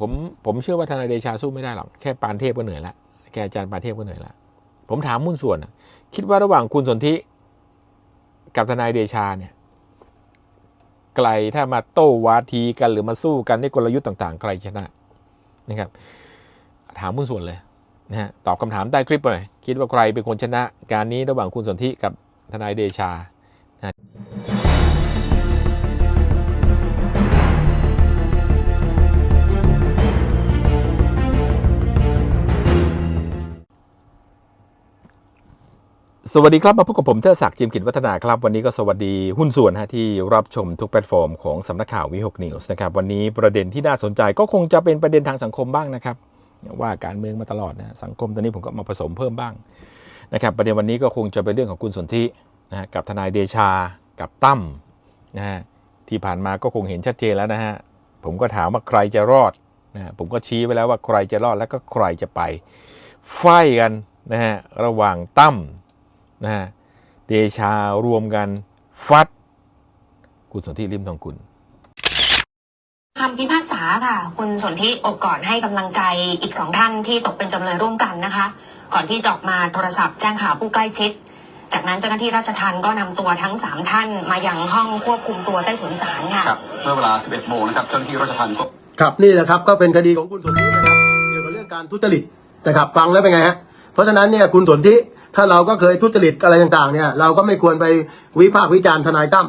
ผมผมเชื่อว่าทนายเดชาสู้ไม่ได้หรอกแค่ปานเทพก็เหนื่อยละแค่อาจารย์ปานเทพก็เหนื่อยละผมถามมุ่นส่วนอะคิดว่าระหว่างคุณสนธิกับทนายเดชาเนี่ยไกลถ้ามาโต้วาทีกันหรือมาสู้กันในกลยุทธ์ต่างๆใครชนะนะครับ ถามมุ่นส่วนเลยนะฮะตอบคำถามใต้คลิปหน่อยคิดว่าใครเป็นคนชนะ การนี้ระหว่างคุณสนธิกับทนายเดชานะ สวัสดีครับ มาพบกับผมเทอศักดิ์จิมกิจวัฒนาครับ วันนี้ก็สวัสดีหุ้นส่วนฮะที่รับชมทุกแพลตฟอร์มของสำนักข่าววิหกนิวส์นะครับ วันนี้ประเด็นที่น่าสนใจก็คงจะเป็นประเด็นทางสังคมบ้างนะครับ ว่าการเมืองมาตลอดนะสังคมตอนนี้ผมก็มาผสมเพิ่มบ้างนะครับ ประเด็นวันนี้ก็คงจะเป็นเรื่องของคุณสนธินะกับทนายเดชา กับตั้มนะฮะที่ผ่านมาก็คงเห็นชัดเจนแล้วนะฮะผมก็ถามว่าใครจะรอดนะฮะผมก็ชี้ไว้แล้วว่าใครจะรอดแล้วก็ใครจะไปไฟกันนะฮะระหว่างตั้ม นะฮะเดชารวมกันฟัด คุณสนธิริมทองกุลคำพิพากษาค่ะ คุณสนธิอบกอดให้กำลังใจอีกสองท่านที่ตกเป็นจำเลยร่วมกันนะคะ ก่อนที่จะออกมาโทรศัพท์แจ้งข่าวผู้ใกล้ชิด จากนั้นเจ้าหน้าที่ราชทัณฑ์ก็นำตัวทั้งสามท่านมายังห้องควบคุมตัวใต้ถุนศาลค่ะ ครับเมื่อเวลา 11 โมงนะครับ เจ้าหน้าที่ราชทัณฑ์ก็ ครับนี่แหละครับก็เป็นคดีของคุณสนธินะครับเกี่ยวกับเรื่องการทุจริตนะครับฟังแล้วเป็นไงฮะเพราะฉะนั้นเนี่ยคุณสนธิ ถ้าเราก็เคยทุจริตอะไรต่างๆเนี่ยเราก็ไม่ควรไปวิพากษ์วิจารณ์ทนายตั้ม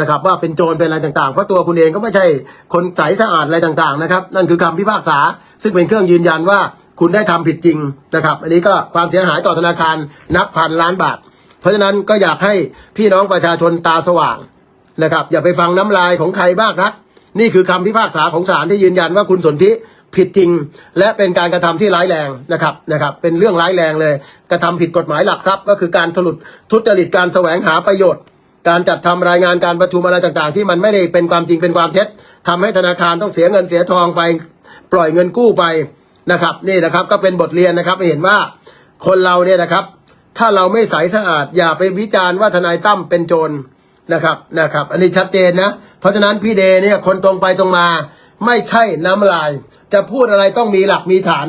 นะครับ ว่าเป็นโจรเป็นอะไรต่างๆ เพราะตัวคุณเองก็ไม่ใช่คนใสสะอาดอะไรต่างๆนะครับ นั่นคือคำพิพากษา ซึ่งเป็นเครื่องยืนยันว่าคุณได้ทำผิดจริงนะครับ อันนี้ก็ความเสียหายต่อธนาคารนับพันล้านบาท เพราะฉะนั้นก็อยากให้พี่น้องประชาชนตาสว่างนะครับ อย่าไปฟังน้ำลายของใครบ้างนะนี่คือคำพิพากษาของศาลที่ยืนยันว่าคุณสนธิ ผิดจริง และเป็นการกระทำที่ร้ายแรงนะครับนะครับ เป็นเรื่องร้ายแรงเลย กระทำผิดกฎหมายหลักทรัพย์ ก็คือการทุทุจริตการแสวงหาประโยชน์ การจัดทำรายงานการประชุมอะไรต่างๆ ที่มันไม่ได้เป็นความจริงเป็นความเท็จทำให้ธนาคารต้องเสียเงินเสียทองไป ปล่อยเงินกู้ไปนะครับ นี่นะครับก็เป็นบทเรียนนะครับเห็นว่าคนเราเนี่ยนะครับ ถ้าเราไม่ใสสะอาดอย่าไปวิจารณ์ว่าทนายตั้มเป็นโจรนะครับนะครับ อันนี้ชัดเจนนะ เพราะฉะนั้นพี่เดเนี่ยคนตรงไปตรงมา ไม่ใช่น้ำลาย จะพูดอะไรต้องมีหลักมีฐาน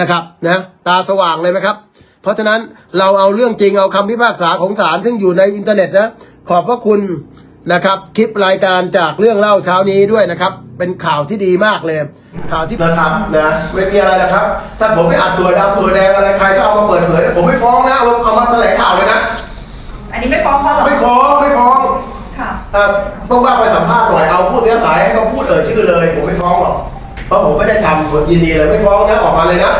นะครับนะตาสว่างเลยไหมครับ เพราะฉะนั้นเราเอาเรื่องจริงเอาคำพิพากษาของศาลซึ่งอยู่ในอินเทอร์เน็ตนะขอบพระคุณนะครับคลิปรายการจากเรื่องเล่าเช้านี้ด้วยนะครับ เป็นข่าวที่ดีมากเลย ข่าวที่นะครับนะไม่มีอะไรนะครับ ถ้าผมไม่อัดตัวดำตัวแดงอะไรใครก็เอามาเปิดเผยผมไม่ฟ้องนะเอาเอามาแถลงข่าวเลยนะ อันนี้ไม่ฟ้องเขาเหรอไม่ฟ้องไม่ฟ้องค่ะเอ่อต้องว่าไปสัมภาษณ์หน่อยเอาผู้เสียหายให้เขาพูดเอ่ยชื่อเลย ผมไม่ฟ้องหรอก เพราะผมไม่ได้ทำยินดีเลยไม่ฟ้องนะออกมาเลยนะ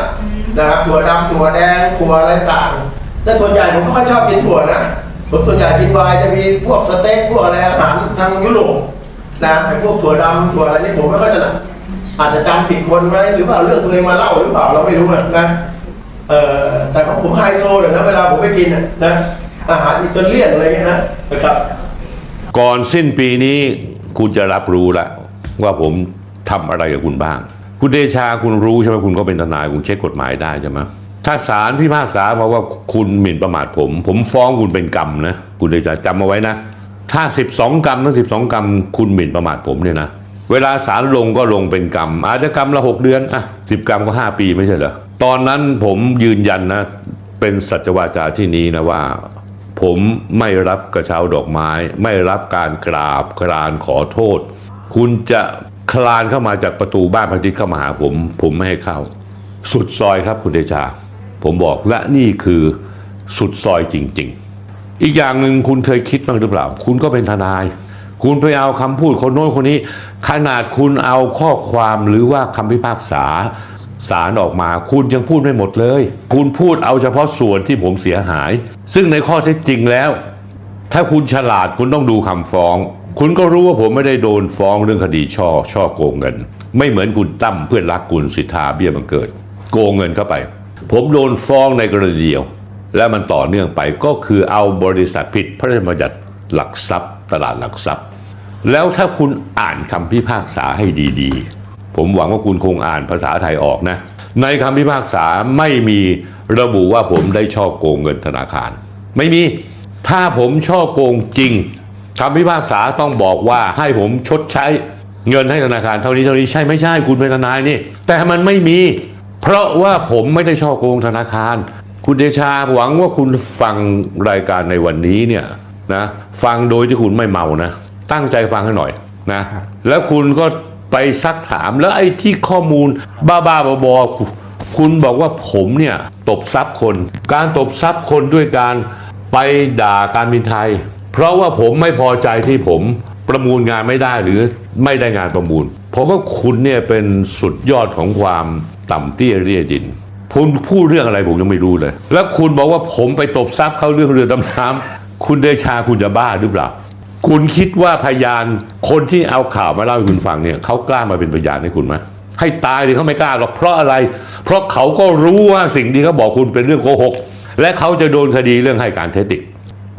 นะครับถั่วดำถั่วแดงถั่วอะไรต่าง แต่ส่วนใหญ่ผมไม่ค่อยชอบกินถั่วนะผมส่วนใหญ่กินวน์จะมีพวกสเต็กพวกอะไรอาหารทางยุโรปนะไอ้พวกถั่วดำถั่วอะไรนี่ผมไม่ค่อยถนัดอาจจะจำผิดคนไหมหรือว่าเรื่องตัวเองมาเล่าหรือเปล่าเราไม่รู้นะนะเอ่อแต่ของผมไฮโซเลยนะเวลาผมไปกินนะอาหารอิตาเลียนอะไรเงี้ยนะนะครับ ก่อนสิ้นปีนี้คุณจะรับรู้แล้วว่าผม ทำอะไรกับคุณบ้าง คุณเดชาคุณรู้ใช่ไหมคุณก็เป็นทนายคุณเช็คกฎหมายได้ใช่ไหมถ้าศาลพิพากษามาะว่าคุณหมิ่นประมาทผม ผมฟ้องคุณเป็นกรรมนะคุณเดชาจำเอาไว้นะ ถ้า 12 กรรมทั้ง12 กรรม คุณหมิ่นประมาทผมเนี่ยนะเวลาศาลลงก็ลงเป็นกรรม อาจจะกรรมละ 6 เดือนอะสิกรรมก็ 5 ปีไม่ใช่เหรอตอนนั้นผมยืนยันนะ เป็นสัจวาจาที่นี้นะว่า ผมไม่รับกระเช้าดอกไม้ ไม่รับการกราบกรานขอโทษ คุณจะ คลานเข้ามาจากประตูบ้านพันธิตเข้ามาหาผม ผมไม่ให้เข้า สุดซอยครับคุณเดชา ผมบอกและนี่คือสุดซอยจริง ๆ อีกอย่างหนึ่งคุณเคยคิดบ้างหรือเปล่า คุณก็เป็นทนาย คุณไปเอาคำพูดคนโน้นคนนี้ ขนาดคุณเอาข้อความหรือว่าคำพิพากษาสารออกมา คุณยังพูดไม่หมดเลย คุณพูดเอาเฉพาะส่วนที่ผมเสียหาย ซึ่งในข้อเท็จจริงแล้ว ถ้าคุณฉลาดคุณต้องดูคำฟ้อง คุณก็รู้ว่าผมไม่ได้โดนฟ้องเรื่องคดีช่อช่อโกงเงิน ไม่เหมือนคุณตั้มเพื่อนรักคุณสิทธาเบี้ยบังเกิด โกงเงินเข้าไป ผมโดนฟ้องในกรณีเดียว และมันต่อเนื่องไปก็คือเอาบริษัทผิดพระราชบัญญัติหลักทรัพย์ ตลาดหลักทรัพย์ แล้วถ้าคุณอ่านคำพิพากษาให้ดีๆ ผมหวังว่าคุณคงอ่านภาษาไทยออกนะ ในคำพิพากษาไม่มีระบุว่าผมได้ช่อโกงเงินธนาคาร ไม่มีถ้าผมช่อโกงจริง คำพิพากษาต้องบอกว่าให้ผมชดใช้เงินให้ธนาคารเท่านี้เท่านี้ใช่ไม่ใช่คุณเป็นทนายนี่ แต่มันไม่มี เพราะว่าผมไม่ได้ช่อโกงธนาคาร คุณเดชาหวังว่าคุณฟังรายการในวันนี้เนี่ยนะฟังโดยที่คุณไม่เมานะ ตั้งใจฟังให้หน่อยนะแล้วคุณก็ไปซักถามแล้วไอ้ที่ข้อมูลบ้าๆบอๆคุณบอกว่าผมเนี่ยตบทรัพย์คน การตบทรัพย์คนด้วยการไปด่าการบินไทย เพราะว่าผมไม่พอใจที่ผมประมูลงานไม่ได้หรือไม่ได้งานประมูล เพราะว่าคุณเนี่ยเป็นสุดยอดของความต่ำเตี้ยเรียดินคุณพูดเรื่องอะไรผมยังไม่รู้เลย แล้วคุณบอกว่าผมไปตบทรัพย์เขาเรื่องเรือดำน้ำคุณเดชาคุณจะบ้าหรือเปล่า คุณคิดว่าพยานคนที่เอาข่าวมาเล่าให้คุณฟังเนี่ยเขากล้ามาเป็นพยานให้คุณไหมให้ตายดิเขาไม่กล้าหรอกเพราะอะไร เพราะเขาก็รู้ว่าสิ่งที่เขาบอกคุณเป็นเรื่องโกหก และเขาจะโดนคดีเรื่องให้การเท็จอีก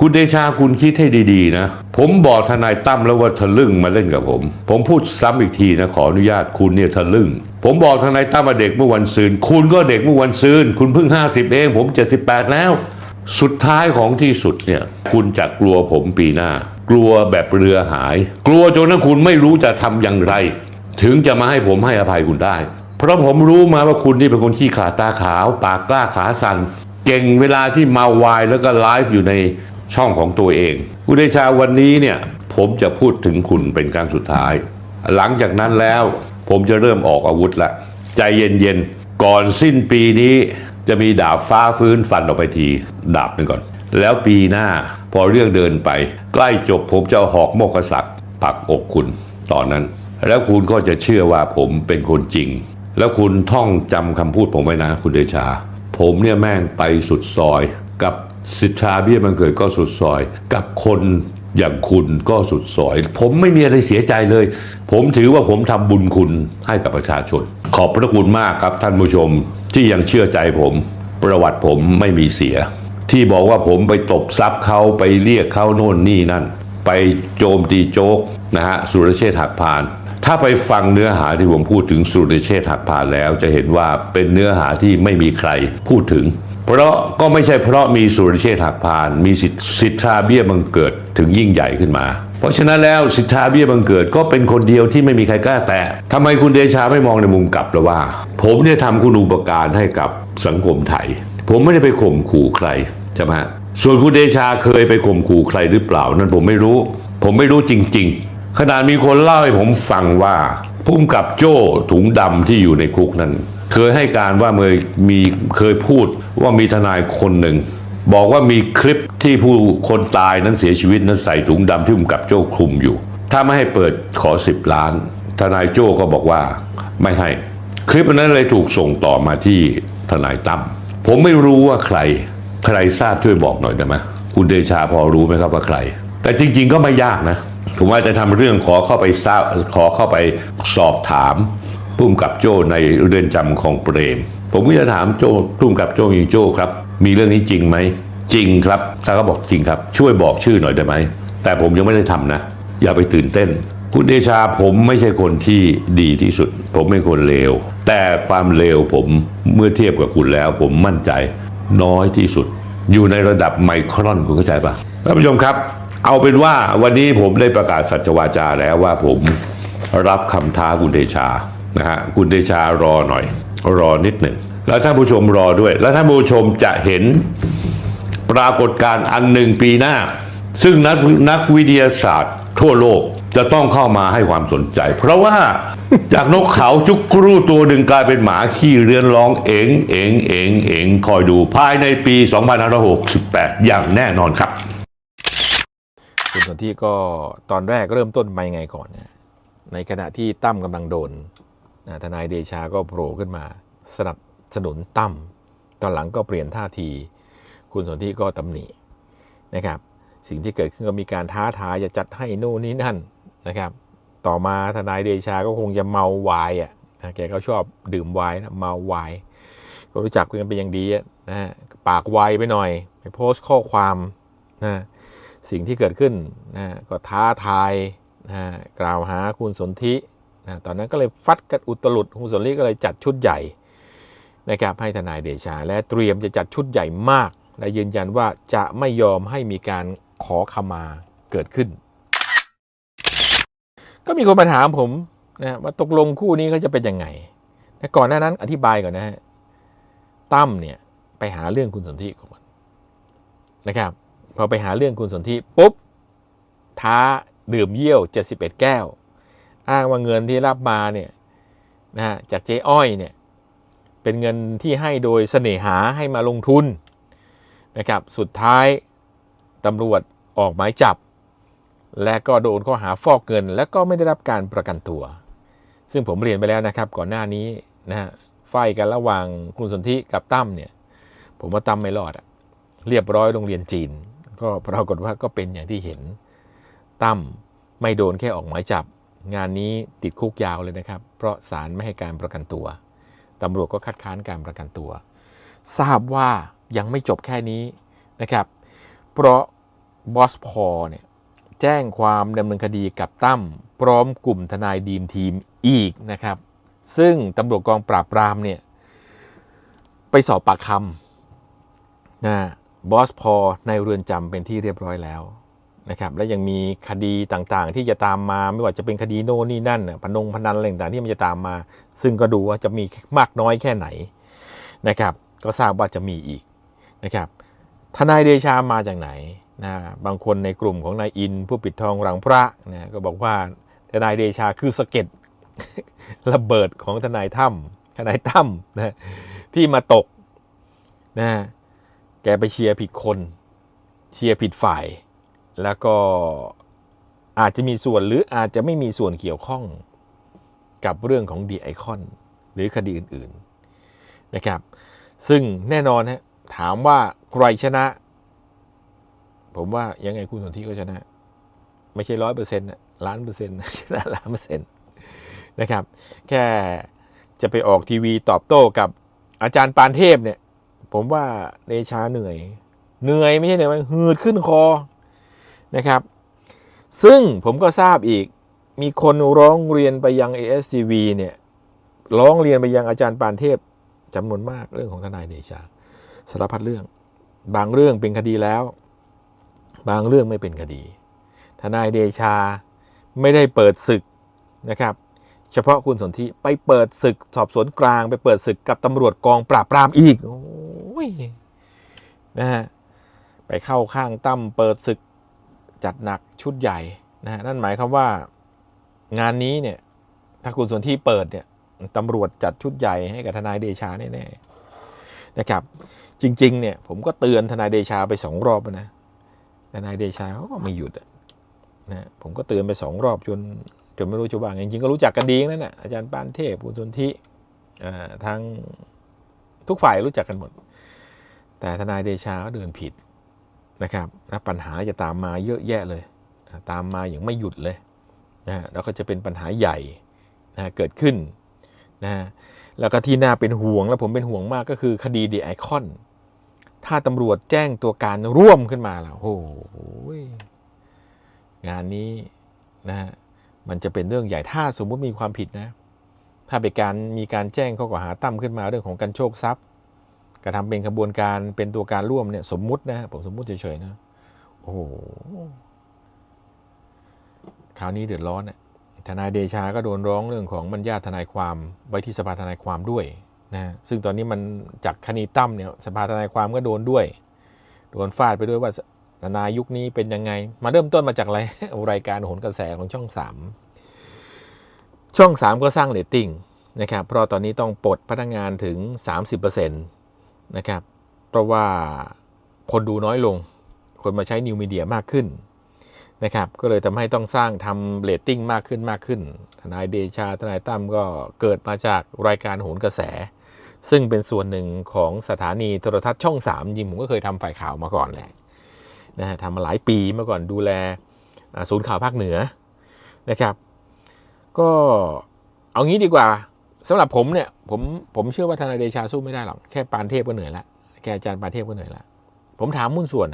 คุณเดชาคุณคิดให้ดีๆนะ ผมบอกทนายตั้มแล้วว่าทะลึ่งมาเล่นกับผม ผมพูดซ้ำอีกทีนะขออนุญาตคุณเนี่ยทะลึ่ง ผมบอกทนายตั้มว่าเด็กเมื่อวันซืน คุณก็เด็กเมื่อวันซืน คุณเพิ่ง 50 เอง ผม 78 แล้ว สุดท้ายของที่สุดเนี่ยคุณจะกลัวผมปีหน้า กลัวแบบเรือหาย กลัวจนนั้นคุณไม่รู้จะทำอย่างไร ถึงจะมาให้ผมให้อภัยคุณได้ เพราะผมรู้มาว่าคุณนี่เป็นคนขี้ขลาดตาขาว ปากกล้าขาสัน่นเก่งเวลาที่เมาวายแล้วก็ไลฟ์อยู่ใน ช่องของตัวเองคุณเดชาวันนี้เนี่ยผมจะพูดถึงคุณเป็นครั้งสุดท้าย หลังจากนั้นแล้วผมจะเริ่มออกอาวุธละใจเย็นๆ ก่อนสิ้นปีนี้จะมีดาบฟ้าฟื้นฟันออกไปที ดาบหนึ่งก่อน แล้วปีหน้าพอเรื่องเดินไป ใกล้จบผมจะหอกโมกขศักปักอกคุณตอนนั้น แล้วคุณก็จะเชื่อว่าผมเป็นคนจริง แล้วคุณท่องจำคำพูดผมไว้นะ คุณเดชา ผมเนี่ยแม่งไปสุดซอยกับ สิทธาเบี้ยบังเกิดก็สุดซอย กับคนอย่างคุณก็สุดซอย ผมไม่มีอะไรเสียใจเลย ผมถือว่าผมทำบุญคุณให้กับประชาชน ขอบพระคุณมากครับท่านผู้ชมที่ยังเชื่อใจผม ประวัติผมไม่มีเสีย ที่บอกว่าผมไปตบทรัพย์เขาไปเรียกเขาโน่นนี่นั่น ไปโจมตีโจกนะฮะสุรเชษฐ์หักพาน ถ้าไปฟังเนื้อหาที่ผมพูดถึงสุรเชษฐ์หักพานแล้วจะเห็นว่าเป็นเนื้อหาที่ไม่มีใครพูดถึง เพราะก็ไม่ใช่เพราะมีสุรเชษฐ์หักพาน มีสิทธสิทธาเบี้ยบังเกิดถึงยิ่งใหญ่ขึ้นมาเพราะฉะนั้นแล้วสิทธาเบี้ยบังเกิดก็เป็นคนเดียวที่ไม่มีใครกล้าแตะทำไมคุณเดชาไม่มองในมุมกลับละว่า ผมเนี่ยทำคุณอุปการให้กับสังคมไทย ผมไม่ได้ไปข่มขู่ใครใช่ไหมส่วนคุณเดชาเคยไปข่มขู่ใครหรือเปล่า นั่นผมไม่รู้ ผมไม่รู้จริง ๆ ขนาดมีคนเล่าให้ผมฟังว่าพุ่มกับโจ้ถุงดำที่อยู่ในคุกนั้น เคยให้การว่าเมยมีเคยพูดว่ามีทนายคนหนึ่ง บอกว่ามีคลิปที่ผู้คนตายนั้นเสียชีวิตนั้นใส่ถุงดำที่พุ่มกับโจ้คลุมอยู่ ถ้าไม่ให้เปิดขอสิบล้าน ทนายโจ้ก็บอกว่าไม่ให้ คลิปนั้นเลยถูกส่งต่อมาที่ทนายตั้มผมไม่รู้ว่าใคร ใครทราบช่วยบอกหน่อยได้ไหมคุณเดชาพอรู้ไหมครับว่าใคร แต่จริง ๆ ก็ไม่ยากนะ ผมว่าจะทำเรื่องขอเข้าไปทราบขอเข้าไปสอบถามพุ่มกับโจ้ในเรือนจำของเปรม ผมก็จะถามโจ้พุ่มกับโจ้ยิงโจ้ครับ มีเรื่องนี้จริงไหมจริงครับถ้าเขาบอกจริงครับ ช่วยบอกชื่อหน่อยได้ไหมแต่ผมยังไม่ได้ทำนะ อย่าไปตื่นเต้น คุณเดชาผมไม่ใช่คนที่ดีที่สุด ผมเป็นคนเลวแต่ความเลวผมเมื่อเทียบกับคุณแล้ว ผมมั่นใจน้อยที่สุด อยู่ในระดับไมครอนคุณเข้าใจปะท่านผู้ชมครับ เอาเป็นว่าวันนี้ผมได้ประกาศสัจวาจาแล้วว่าผมรับคำท้าคุณเดชานะฮะคุณเดชารอหน่อย รอนิดหนึ่ง แล้วท่านผู้ชมรอด้วย แล้วท่านผู้ชมจะเห็นปรากฏการณ์อันหนึ่งปีหน้า ซึ่งนักนักวิทยาศาสตร์ทั่วโลกจะต้องเข้ามาให้ความสนใจ เพราะว่าจากนกเขาจุกกรูตัวหนึ่งกลายเป็นหมาขี้เรือนร้องเอ๋งเอ๋งเอ๋งเอ๋งคอยดูภายในปี 2568 อย่างแน่นอนครับ คุณสนที่ก็ตอนแรกเริ่มต้นมายังไงก่อนเนี่ยในขณะที่ตั้มกำลังโดนนะทนายเดชาก็โผล่ขึ้นมา สนับสนุนตั้มตอนหลังก็เปลี่ยนท่าที คุณสนที่ก็ตำหนินะครับ สิ่งที่เกิดขึ้นก็มีการท้าทายจะจัดให้นู่นนี่นั่นนะครับ ต่อมาทนายเดชาก็คงจะเมาวายอะนะแกก็ชอบดื่มวน์นะเมาวายก็รู้จักกันเป็นอย่างดีอะนะฮะปากไวไปหน่อย ไปโพสต์ข้อความนะ สิ่งที่เกิดขึ้นนะก็ท้าทายนะกล่าวหาคุณสนธินะตอนนั้นก็เลยฟัดกันอุตลุดคุณสนธิก็เลยจัดชุดใหญ่นะครับให้ทนายเดชา และเตรียมจะจัดชุดใหญ่มาก และยืนยันว่าจะไม่ยอมให้มีการขอขมาเกิดขึ้น ก็มีคนมาถามผมนะว่าตกลงคู่นี้เขาจะเป็นยังไงแต่ก่อนหน้านั้นอธิบายก่อนนะฮะตั้มเนี่ยไปหาเรื่องคุณสนธิก่อนนะครับ พอไปหาเรื่องคุณสนธิปุ๊บ ท้าดื่มเยี่ยว 71 แก้ว อ้างว่าเงินที่รับมาเนี่ยนะฮะจากเจ๊อ้อยเนี่ยเป็นเงินที่ให้โดยเสน่หาให้มาลงทุนนะครับสุดท้ายตำรวจออกหมายจับ และก็โดนข้อหาฟอกเงิน และก็ไม่ได้รับการประกันตัว ซึ่งผมเรียนไปแล้วนะครับ ก่อนหน้านี้นะฮะไฟกันระหว่างคุณสนธิกับตั้มเนี่ย ผมว่าตั้มไม่รอดอะเรียบร้อยโรงเรียนจีน ก็ปรากฏว่าก็เป็นอย่างที่เห็น ตั้มไม่โดนแค่ออกหมายจับ งานนี้ติดคุกยาวเลยนะครับ เพราะศาลไม่ให้การประกันตัวตำรวจก็คัดค้านการประกันตัว ทราบว่ายังไม่จบแค่นี้นะครับ เพราะบอสพอเนี่ยแจ้งความดำเนินคดีกับตั้มพร้อมกลุ่มทนายดีมทีมอีกนะครับ ซึ่งตำรวจกองปราบปรามเนี่ยไปสอบปากคำนะ บอสพอในเรือนจำเป็นที่เรียบร้อยแล้วนะครับและยังมีคดีต่างๆ ที่จะตามมาไม่ว่าจะเป็นคดีโน่นนี่นั่นน่ะพนงพนันอะไรต่างๆที่มันจะตามมา ซึ่งก็ดูว่าจะมีมากน้อยแค่ไหนนะครับ ก็ทราบว่าจะมีอีกนะครับทนายเดชามาจากไหนนะบางคนในกลุ่มของนายอิน ผู้ปิดทองหลังพระนะก็บอกว่าทนายเดชาคือสะเก็ดระเบิดของทนายถ้ำทนายถ้ำนะที่มาตกนะ แกไปเชียร์ผิดคน เชียร์ผิดฝ่าย แล้วก็อาจจะมีส่วนหรืออาจจะไม่มีส่วนเกี่ยวข้องกับเรื่องของดีไอคอนหรือคดีอื่นๆนะครับ ซึ่งแน่นอนฮะถามว่าใครชนะ ผมว่ายังไงคุณสนธิก็ชนะ ไม่ใช่ร้อยเปอร์เซ็นต์ล้านเปอร์เซ็นต์ชนะล้านเปอร์เซ็นต์นะครับ แค่จะไปออกทีวีตอบโต้กับอาจารย์ปานเทพเนี่ย ผมว่าเดชาเหนื่อย เหนื่อยไม่ใช่เหนื่อยมันหืดขึ้นคอนะครับ ซึ่งผมก็ทราบอีกมีคนร้องเรียนไปยัง ASTV เนี่ยร้องเรียนไปยังอาจารย์ปานเทพจำนวนมากเรื่องของทนายเดชาสารพัดเรื่อง บางเรื่องเป็นคดีแล้ว บางเรื่องไม่เป็นคดี ทนายเดชาไม่ได้เปิดศึกนะครับ เฉพาะคุณสนธิไปเปิดศึกสอบสวนกลาง ไปเปิดศึกกับตำรวจกองปราบปรามอีกโอ้ยนะฮะไปเข้าข้างตั้มเปิดศึกจัดหนักชุดใหญ่นะฮะนั่นหมายความว่างานนี้เนี่ย ถ้าคุณสนธิเปิดเนี่ยตำรวจจัดชุดใหญ่ให้กับทนายเดชาแน่ๆนะครับ จริง ๆ เนี่ย ผมก็เตือนทนายเดชาไปสองรอบนะทนายเดชาเขาก็ไม่หยุดนะผมก็เตือนไปสองรอบจน จนไม่รู้จะว่าไงจริงๆก็รู้จักกันดีนั่นแหละอาจารย์ปานเทพคุณสนธิอ่าทางทุกฝ่ายรู้จักกันหมด แต่ทนายเดชาก็เดินผิดนะครับและปัญหาจะตามมาเยอะแยะเลย ตามมาอย่างไม่หยุดเลยนะแล้วก็จะเป็นปัญหาใหญ่นะเกิดขึ้นนะแล้วก็ที่น่าเป็นห่วงและผมเป็นห่วงมากก็คือคดีดีไอคอน ถ้าตำรวจแจ้งตัวการร่วมขึ้นมาแล้วโอ้โหงานนี้นะฮะ มันจะเป็นเรื่องใหญ่ถ้าสมมุติมีความผิดนะ ถ้าเป็นการมีการแจ้งข้อกล่าวหาตั้มขึ้นมาเรื่องของการโชคทรัพย์กระทำเป็นขบวนการเป็นตัวการร่วมเนี่ยสมมุตินะผมสมมุติเฉยๆนะโอ้โหคราวนี้เดือดร้อนนะทนายเดชาก็โดนร้องเรื่องของบรรยาทนายความไว้ที่สภาทนายความด้วยนะซึ่งตอนนี้มันจากคณีตั้มเนี่ยสภาทนายความก็โดนด้วย โดนฟาดไปด้วยว่า ทนายุคนี้เป็นยังไง มาเริ่มต้นมาจากอะไรรายการโหนกระแสของช่องสามช่องสามก็สร้างเรตติ้งนะครับ เพราะตอนนี้ต้องปลดพนักงานถึง 30%นะครับ เพราะว่าคนดูน้อยลง คนมาใช้นิวมีเดียมากขึ้นนะครับ ก็เลยทำให้ต้องสร้างทำเรตติ้งมากขึ้นมากขึ้น ทนายเดชา ทนายตั้มก็เกิดมาจากรายการโหนกระแส ซึ่งเป็นส่วนหนึ่งของสถานีโทรทัศน์ช่องสามยิมผมก็เคยทำฝ่ายข่าวมาก่อนแหละ นะฮะทำมาหลายปีเมื่อก่อนดูแลศูนย์ข่าวภาคเหนือนะครับ ก็เอางี้ดีกว่าสำหรับผมเนี่ยผมผมเชื่อว่าทนายเดชาสู้ไม่ได้หรอกแค่ปานเทพก็เหนื่อยละแค่อาจารย์ปานเทพก็เหนื่อยละผมถามมุ่นส่วน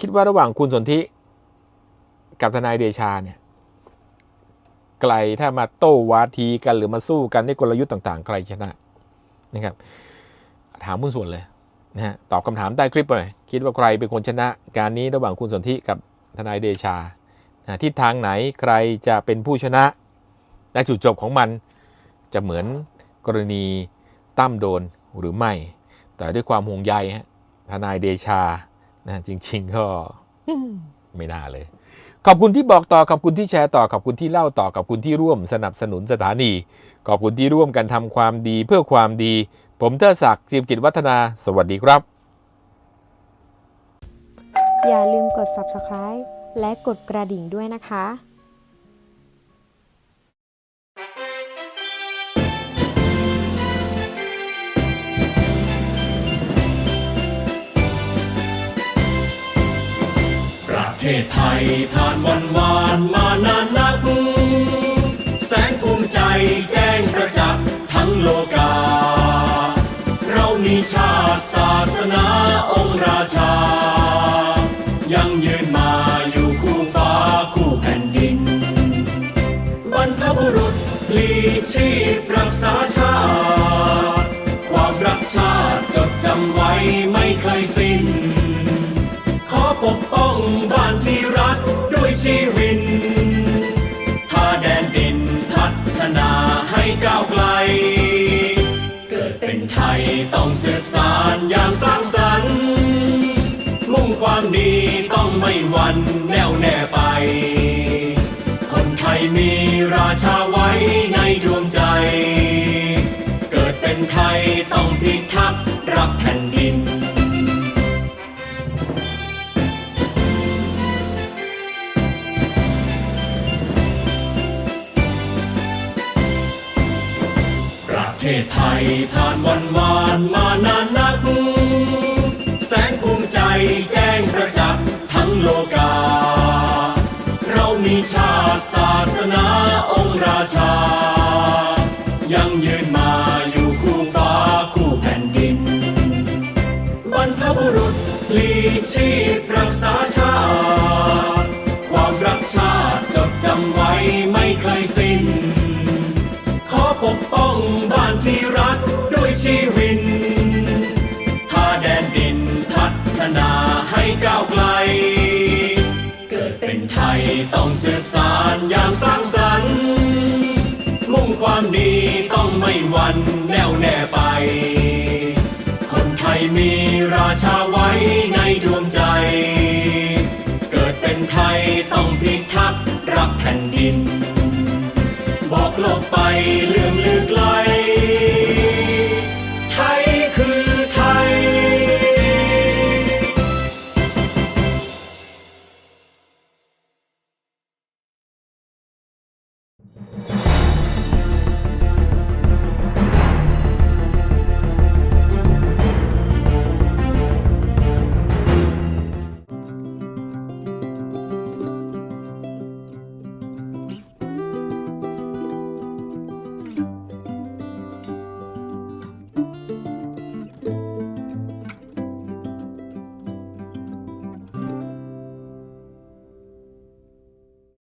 คิดว่าระหว่างคุณสนธิกับทนายเดชาเนี่ยไกลถ้ามาโต้วาทีกันหรือมาสู้กันในกลยุทธ์ต่าง ๆ ใครชนะนะครับ ถามมุ่นส่วนเลย นะฮะตอบคำถามใต้คลิปหน่อยคิดว่าใครเป็นคนชนะการนี้ระหว่างคุณสนธิกับทนายเดชานะทิศทางไหนใครจะเป็นผู้ชนะ และจุดจบของมันจะเหมือนกรณีตั้มโดนหรือไม่ แต่ด้วยความห่วงใยฮะทนายเดชานะจริง ๆ ก็ไม่น่าเลย ขอบคุณที่บอกต่อขอบคุณที่แชร์ต่อขอบคุณที่เล่าต่อขอบคุณที่ร่วมสนับสนุนสถานี ขอบคุณที่ร่วมกันทำความดีเพื่อความดี ผมเทอศักดิ์จิมกิจวัฒนา สวัสดีครับ อย่าลืมกด subscribe และกดกระดิ่งด้วยนะคะประเทศไทยผ่านวันวานมานานนัก แสนภูมิใจแจ้งประจักษ์ทั้งโลกาเรามีชาติ ศาสนาองค์ราชา ยังยืนมาอยู่คู่ฟ้าคู่แผ่นดิน บรรพบุรุษพลีชีพรักษาชาติความรักชาติจดจำไว้ไม่เคยสิ้น ขอปกป้องบ้านที่รักด้วยชีวิตพาแดนดินพัฒนาให้ก้าวไกล ต้องสืบสารอย่างสร้างสรรค์มุ่งความดีต้องไม่หวันแน่วแน่ไป คนไทยมีราชาไว้ในดวงใจ เกิดเป็นไทยต้องพิทักษ์รักแผ่น เทศไทยผ่านวันวานมานานนัก แสนภูมิใจแจ้งประจักษ์ทั้งโลกา เรามีชาติศาสนาองค์ราชา ยังยืนมาอยู่คู่ฟ้าคู่แผ่นดิน บรรพบุรุษลีชีพรักษาชาติ ชีวิตพาแดนดินพัฒนาให้ก้าวไกล เกิดเป็นไทยต้องสืบสารยางสร้างสรรค์ มุ่งความดีต้องไม่หวันแน่วแน่ไป คนไทยมีราชาไว้ในดวงใจ เกิดเป็นไทยต้องพิทักษ์รักแผ่นดิน บอกโลกไปเรื่องลือไกล